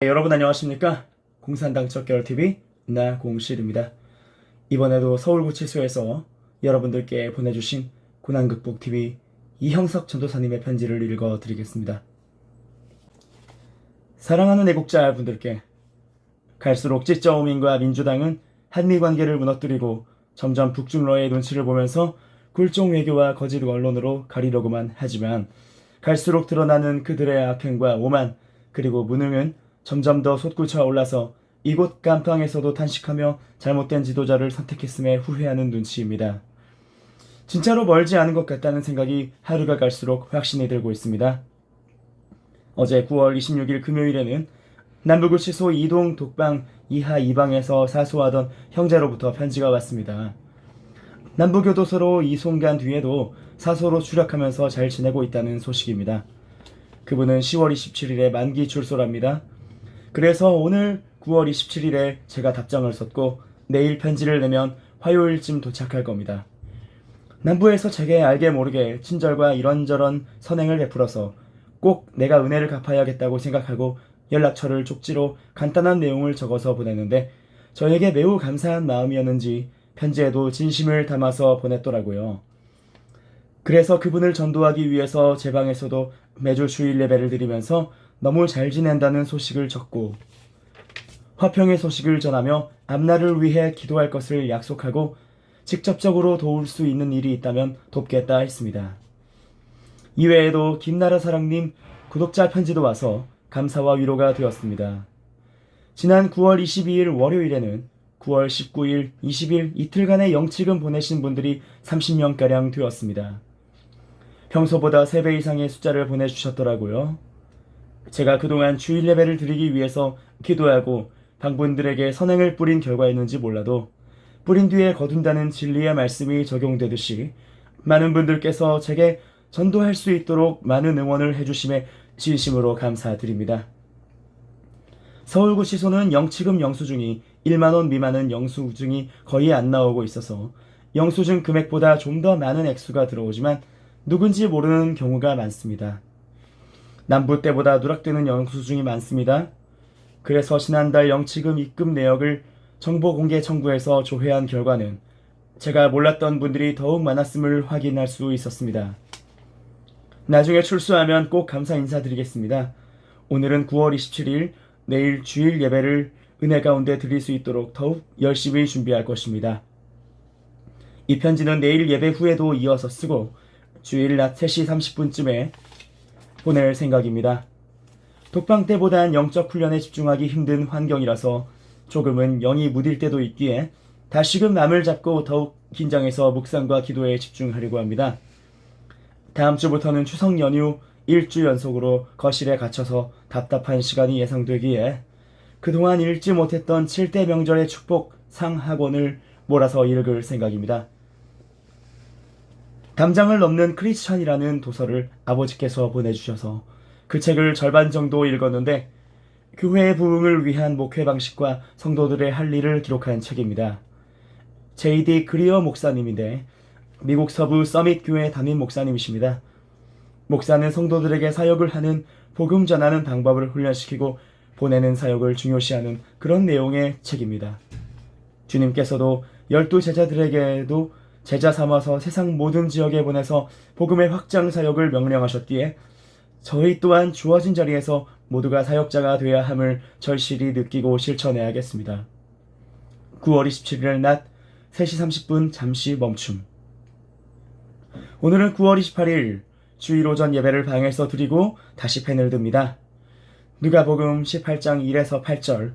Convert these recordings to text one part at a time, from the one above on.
네, 여러분 안녕하십니까? 공산당 척결TV 나공실입니다. 이번에도 서울구치소에서 여러분들께 보내주신 고난극복TV 이형석 전도사님의 편지를 읽어드리겠습니다. 사랑하는 애국자 분들께 갈수록 찌쩌오민과 민주당은 한미관계를 무너뜨리고 점점 북중러의 눈치를 보면서 굴종 외교와 거짓 언론으로 가리려고만 하지만 갈수록 드러나는 그들의 악행과 오만 그리고 무능은 점점 더 솟구쳐 올라서 이곳 깜빵에서도 탄식하며 잘못된 지도자를 선택했음에 후회하는 눈치입니다. 진짜로 멀지 않은 것 같다는 생각이 하루가 갈수록 확신이 들고 있습니다. 어제 9월 26일 금요일에는 남부구치소 이동 독방 이하 2방에서 사수하던 형제로부터 편지가 왔습니다. 남부교도소로 이송간 뒤에도 사소로 추락하면서 잘 지내고 있다는 소식입니다. 그분은 10월 27일에 만기 출소랍니다. 그래서 오늘 9월 27일에 제가 답장을 썼고 내일 편지를 내면 화요일쯤 도착할 겁니다. 남부에서 제게 알게 모르게 친절과 이런저런 선행을 베풀어서 꼭 내가 은혜를 갚아야겠다고 생각하고 연락처를 쪽지로 간단한 내용을 적어서 보냈는데 저에게 매우 감사한 마음이었는지 편지에도 진심을 담아서 보냈더라고요. 그래서 그분을 전도하기 위해서 제 방에서도 매주 주일 예배를 드리면서 너무 잘 지낸다는 소식을 적고 화평의 소식을 전하며 앞날을 위해 기도할 것을 약속하고 직접적으로 도울 수 있는 일이 있다면 돕겠다 했습니다. 이외에도 김나라 사랑님 구독자 편지도 와서 감사와 위로가 되었습니다. 지난 9월 22일 월요일에는 9월 19일, 20일 이틀간의 영치금 보내신 분들이 30명가량 되었습니다. 평소보다 3배 이상의 숫자를 보내주셨더라고요. 제가 그동안 주일 예배를 드리기 위해서 기도하고 방분들에게 선행을 뿌린 결과였는지 몰라도 뿌린 뒤에 거둔다는 진리의 말씀이 적용되듯이 많은 분들께서 제게 전도할 수 있도록 많은 응원을 해주심에 진심으로 감사드립니다. 서울구치소는 영치금 영수증이 1만원 미만은 영수증이 거의 안 나오고 있어서 영수증 금액보다 좀 더 많은 액수가 들어오지만 누군지 모르는 경우가 많습니다. 남부 때보다 누락되는 영수증이 많습니다. 그래서 지난달 영치금 입금 내역을 정보 공개 청구해서 조회한 결과는 제가 몰랐던 분들이 더욱 많았음을 확인할 수 있었습니다. 나중에 출소하면 꼭 감사 인사드리겠습니다. 오늘은 9월 27일 내일 주일 예배를 은혜 가운데 드릴 수 있도록 더욱 열심히 준비할 것입니다. 이 편지는 내일 예배 후에도 이어서 쓰고 주일 낮 3시 30분쯤에 보낼 생각입니다. 독방 때보단 영적 훈련에 집중하기 힘든 환경이라서 조금은 영이 무딜 때도 있기에 다시금 마음을 잡고 더욱 긴장해서 묵상과 기도에 집중하려고 합니다. 다음 주부터는 추석 연휴 일주 연속으로 거실에 갇혀서 답답한 시간이 예상되기에 그동안 읽지 못했던 7대 명절의 축복 상학원을 몰아서 읽을 생각입니다. 담장을 넘는 크리스천이라는 도서를 아버지께서 보내주셔서 그 책을 절반 정도 읽었는데 교회의 부흥을 위한 목회 방식과 성도들의 할 일을 기록한 책입니다. 제이디 그리어 목사님인데 미국 서부 서밋 교회 담임 목사님이십니다. 목사는 성도들에게 사역을 하는 복음 전하는 방법을 훈련시키고 보내는 사역을 중요시하는 그런 내용의 책입니다. 주님께서도 열두 제자들에게도 제자 삼아서 세상 모든 지역에 보내서 복음의 확장 사역을 명령하셨기에 저희 또한 주어진 자리에서 모두가 사역자가 되어야 함을 절실히 느끼고 실천해야겠습니다. 9월 27일 낮 3시 30분 잠시 멈춤. 오늘은 9월 28일 주일 오전 예배를 방에서 드리고 다시 펜을 듭니다. 누가복음 18장 1에서 8절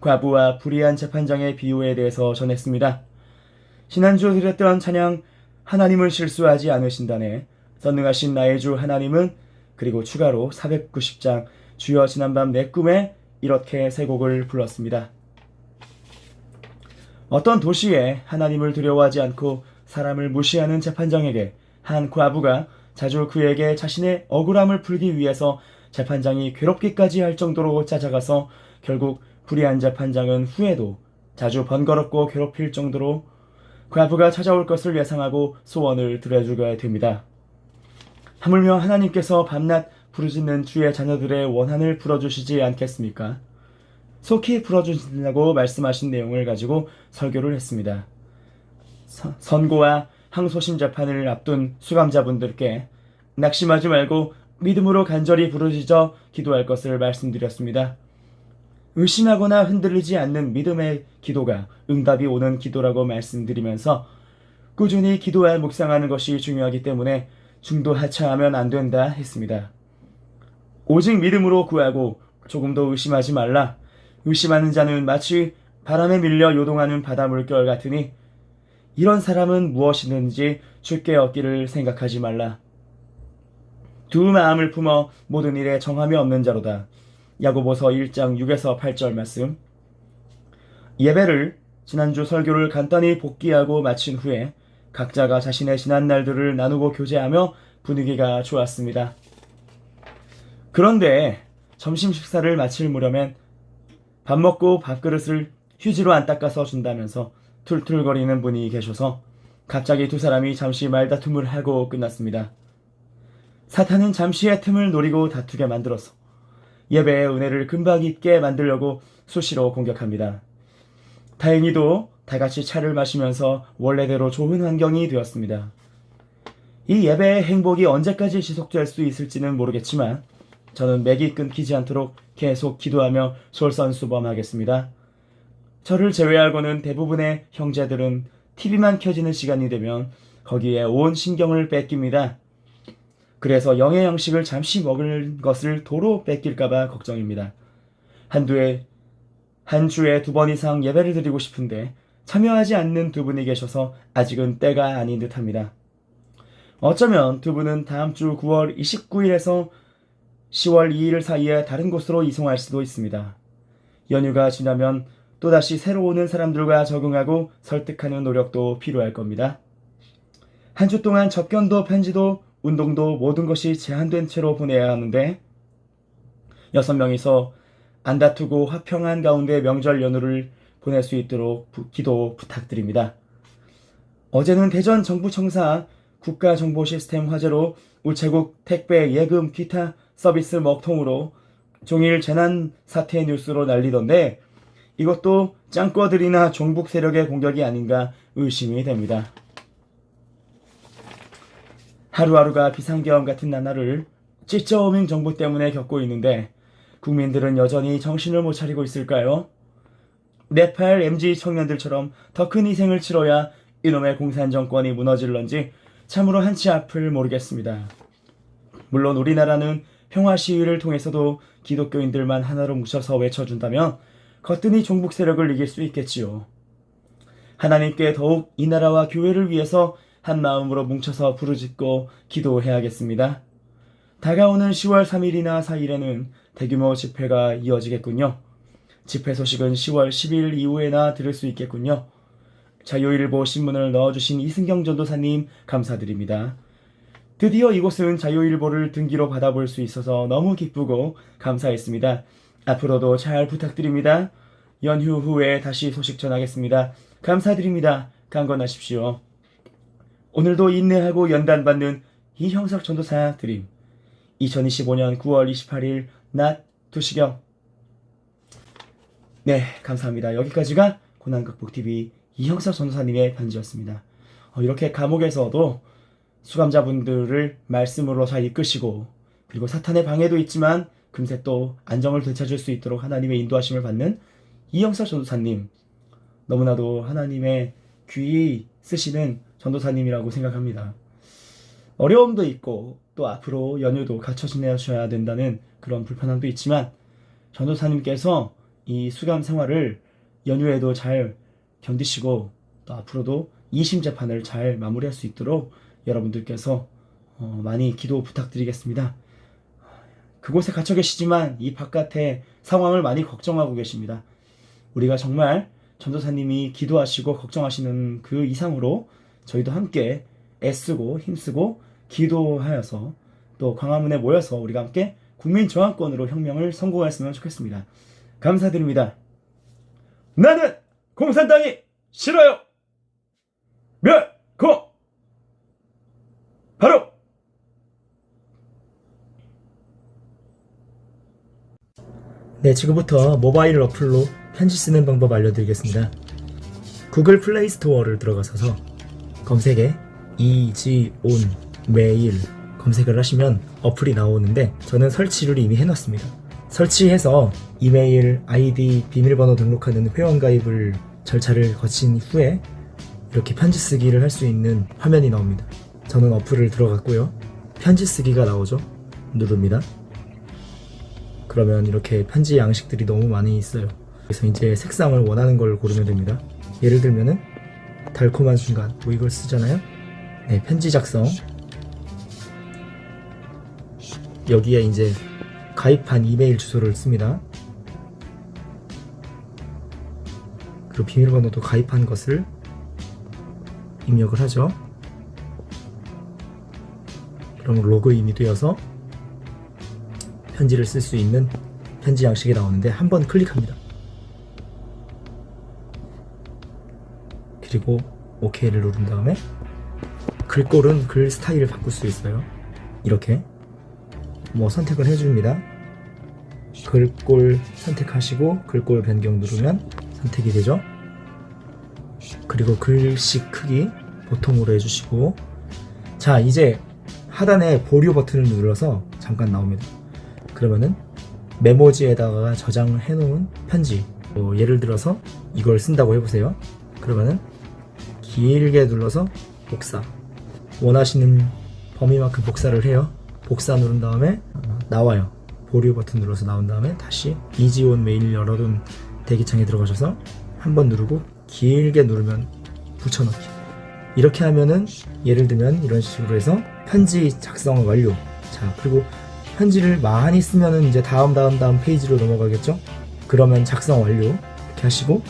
과부와 불의한 재판장의 비유에 대해서 전했습니다. 지난주 드렸던 찬양 하나님을 실수하지 않으신다네 선능하신 나의 주 하나님은 그리고 추가로 490장 주여 지난밤 내 꿈에 이렇게 세 곡을 불렀습니다. 어떤 도시에 하나님을 두려워하지 않고 사람을 무시하는 재판장에게 한 과부가 자주 그에게 자신의 억울함을 풀기 위해서 재판장이 괴롭기까지 할 정도로 찾아가서 결국 불의한 재판장은 후에도 자주 번거롭고 괴롭힐 정도로 과부가 찾아올 것을 예상하고 소원을 들어주게 됩니다. 하물며 하나님께서 밤낮 부르짖는 주의 자녀들의 원한을 풀어주시지 않겠습니까? 속히 풀어주신다고 말씀하신 내용을 가지고 설교를 했습니다. 서- 선고와 항소심 재판을 앞둔 수감자분들께 낙심하지 말고 믿음으로 간절히 부르짖어 기도할 것을 말씀드렸습니다. 의심하거나 흔들리지 않는 믿음의 기도가 응답이 오는 기도라고 말씀드리면서 꾸준히 기도와 묵상하는 것이 중요하기 때문에 중도 하차하면 안 된다 했습니다. 오직 믿음으로 구하고 조금도 의심하지 말라. 의심하는 자는 마치 바람에 밀려 요동하는 바다 물결 같으니 이런 사람은 무엇이든지 죽게 얻기를 생각하지 말라. 두 마음을 품어 모든 일에 정함이 없는 자로다. 야고보서 1장 6에서 8절 말씀. 예배를 지난주 설교를 간단히 복귀하고 마친 후에 각자가 자신의 지난 날들을 나누고 교제하며 분위기가 좋았습니다. 그런데 점심 식사를 마칠 무렵엔 밥 먹고 밥그릇을 휴지로 안 닦아서 준다면서 툴툴거리는 분이 계셔서 갑자기 두 사람이 잠시 말다툼을 하고 끝났습니다. 사탄은 잠시의 틈을 노리고 다투게 만들어서 예배의 은혜를 금방 잊게 만들려고 수시로 공격합니다. 다행히도 다 같이 차를 마시면서 원래대로 좋은 환경이 되었습니다. 이 예배의 행복이 언제까지 지속될 수 있을지는 모르겠지만 저는 맥이 끊기지 않도록 계속 기도하며 솔선수범하겠습니다. 저를 제외하고는 대부분의 형제들은 TV만 켜지는 시간이 되면 거기에 온 신경을 뺏깁니다. 그래서 영의 양식을 잠시 먹을 것을 도로 뺏길까봐 걱정입니다. 한두에, 한 주에 두 번 이상 예배를 드리고 싶은데 참여하지 않는 두 분이 계셔서 아직은 때가 아닌 듯 합니다. 어쩌면 두 분은 다음 주 9월 29일에서 10월 2일 사이에 다른 곳으로 이송할 수도 있습니다. 연휴가 지나면 또다시 새로 오는 사람들과 적응하고 설득하는 노력도 필요할 겁니다. 한 주 동안 접견도 편지도 운동도 모든 것이 제한된 채로 보내야 하는데 여섯 명이서 안 다투고 화평한 가운데 명절 연휴를 보낼 수 있도록 부- 기도 부탁드립니다. 어제는 대전 정부 청사 국가정보시스템 화재로 우체국 택배 예금 기타 서비스 먹통으로 종일 재난 사태 뉴스로 날리던데 이것도 짱꺼들이나 종북 세력의 공격이 아닌가 의심이 됩니다. 하루하루가 비상계엄 같은 나날을 찌쩌오밍 정부 때문에 겪고 있는데 국민들은 여전히 정신을 못 차리고 있을까요? 네팔 MG 청년들처럼 더 큰 희생을 치러야 이놈의 공산 정권이 무너질런지 참으로 한치 앞을 모르겠습니다. 물론 우리나라는 평화 시위를 통해서도 기독교인들만 하나로 뭉쳐서 외쳐준다면 거뜬히 종북 세력을 이길 수 있겠지요. 하나님께 더욱 이 나라와 교회를 위해서 한 마음으로 뭉쳐서 부르짖고 기도해야겠습니다. 다가오는 10월 3일이나 4일에는 대규모 집회가 이어지겠군요. 집회 소식은 10월 10일 이후에나 들을 수 있겠군요. 자유일보 신문을 넣어주신 이승경 전도사님 감사드립니다. 드디어 이곳은 자유일보를 등기로 받아볼 수 있어서 너무 기쁘고 감사했습니다. 앞으로도 잘 부탁드립니다. 연휴 후에 다시 소식 전하겠습니다. 감사드립니다. 강건하십시오. 오늘도 인내하고 연단받는 이형석 전도사 드림. 2025년 9월 28일 낮 2시경. 네, 감사합니다. 여기까지가 고난극복TV 이형석 전도사님의 편지였습니다. 어, 이렇게 감옥에서도 수감자분들을 말씀으로 잘 이끄시고 그리고 사탄의 방해도 있지만 금세 또 안정을 되찾을 수 있도록 하나님의 인도하심을 받는 이영석 전도사님 너무나도 하나님의 귀히 쓰시는 전도사님이라고 생각합니다. 어려움도 있고 또 앞으로 연휴도 갖춰 지내셔야 된다는 그런 불편함도 있지만 전도사님께서 이 수감 생활을 연휴에도 잘 견디시고 또 앞으로도 이심 재판을 잘 마무리할 수 있도록 여러분들께서 어, 많이 기도 부탁드리겠습니다. 그곳에 갇혀 계시지만 이 바깥의 상황을 많이 걱정하고 계십니다. 우리가 정말 전도사님이 기도하시고 걱정하시는 그 이상으로 저희도 함께 애쓰고 힘쓰고 기도하여서 또 광화문에 모여서 우리가 함께 국민 저항권으로 혁명을 성공했으면 좋겠습니다. 감사드립니다. 나는 공산당이 싫어요. 멸공 바로 네, 지금부터 모바일 어플로 편지 쓰는 방법 알려드리겠습니다. 구글 플레이 스토어를 들어가셔서 검색에 이지온 메일 검색을 하시면 어플이 나오는데 저는 설치를 이미 해놨습니다. 설치해서 이메일, 아이디, 비밀번호 등록하는 회원가입을 절차를 거친 후에 이렇게 편지 쓰기를 할 수 있는 화면이 나옵니다. 저는 어플을 들어갔고요. 편지 쓰기가 나오죠. 누릅니다. 그러면 이렇게 편지 양식들이 너무 많이 있어요. 그래서 이제 색상을 원하는 걸 고르면 됩니다. 예를 들면은 달콤한 순간 뭐 이걸 쓰잖아요. 네, 편지 작성. 여기에 이제 가입한 이메일 주소를 씁니다. 그리고 비밀번호도 가입한 것을 입력을 하죠. 그럼 로그인이 되어서 편지를 쓸 수 있는 편지 양식이 나오는데 한번 클릭합니다. 그리고 OK를 누른 다음에 글꼴은 글 스타일을 바꿀 수 있어요. 이렇게 뭐 선택을 해줍니다. 글꼴 선택하시고 글꼴 변경 누르면 선택이 되죠. 그리고 글씨 크기 보통으로 해주시고 자 이제 하단에 보류 버튼을 눌러서 잠깐 나옵니다. 그러면은 메모지에다가 저장을 해놓은 편지 뭐 예를 들어서 이걸 쓴다고 해보세요. 그러면은 길게 눌러서 복사 원하시는 범위만큼 복사를 해요. 복사 누른 다음에 어, 나와요. 보류 버튼 눌러서 나온 다음에 다시 이지온 메일 열어둔 대기창에 들어가셔서 한번 누르고 길게 누르면 붙여넣기. 이렇게 하면은 예를 들면 이런 식으로 해서 편지 작성 완료. 자 그리고 편지를 많이 쓰면은 이제 다음 다음 다음 페이지로 넘어가겠죠? 그러면 작성 완료 이렇게 하시고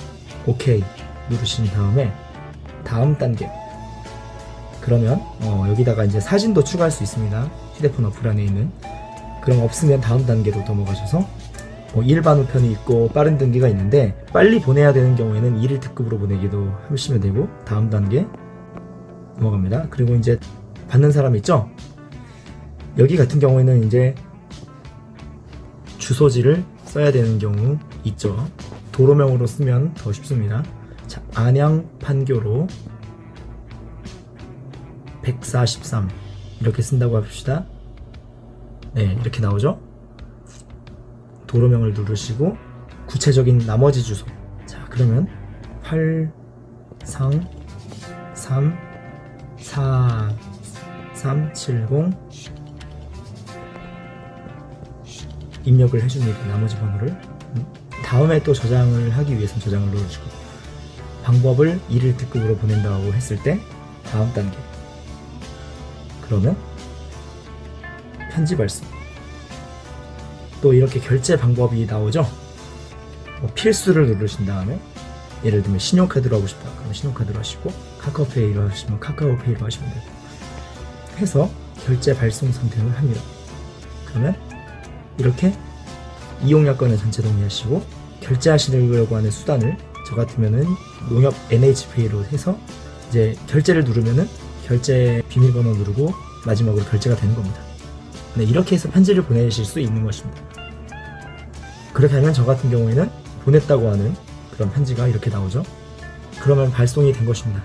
오케이 누르신 다음에 다음 단계 그러면 어, 여기다가 이제 사진도 추가할 수 있습니다. 휴대폰 어플 안에 있는 그럼 없으면 다음 단계로 넘어가셔서 뭐 일반 우편이 있고 빠른 등기가 있는데 빨리 보내야 되는 경우에는 1일 특급으로 보내기도 하시면 되고 다음 단계 넘어갑니다. 그리고 이제 받는 사람 있죠? 여기 같은 경우에는 이제 주소지를 써야 되는 경우 있죠. 도로명으로 쓰면 더 쉽습니다. 자, 안양 판교로 143 이렇게 쓴다고 합시다. 네, 이렇게 나오죠. 도로명을 누르시고 구체적인 나머지 주소. 자, 그러면 8 3 3 4 3 7 0 입력을 해줍니다. 나머지 번호를. 음, 다음에 또 저장을 하기 위해서 저장을 눌러주고 방법을 1일 특급으로 보낸다고 했을 때 다음 단계. 그러면 편지 발송. 또 이렇게 결제 방법이 나오죠. 뭐 필수를 누르신 다음에 예를 들면 신용카드로 하고 싶다. 그럼 신용카드로 하시고 카카오페이로 하시면 카카오페이로 하시면 되고 해서 결제 발송 선택을 합니다. 그러면 이렇게 이용 여건을 전체 동의하시고 결제하시려고 하는 수단을 저 같으면은 농협 NH페이로 해서 이제 결제를 누르면은 결제 비밀번호 누르고 마지막으로 결제가 되는 겁니다. 네, 이렇게 해서 편지를 보내실 수 있는 것입니다. 그렇게 하면 저 같은 경우에는 보냈다고 하는 그런 편지가 이렇게 나오죠. 그러면 발송이 된 것입니다.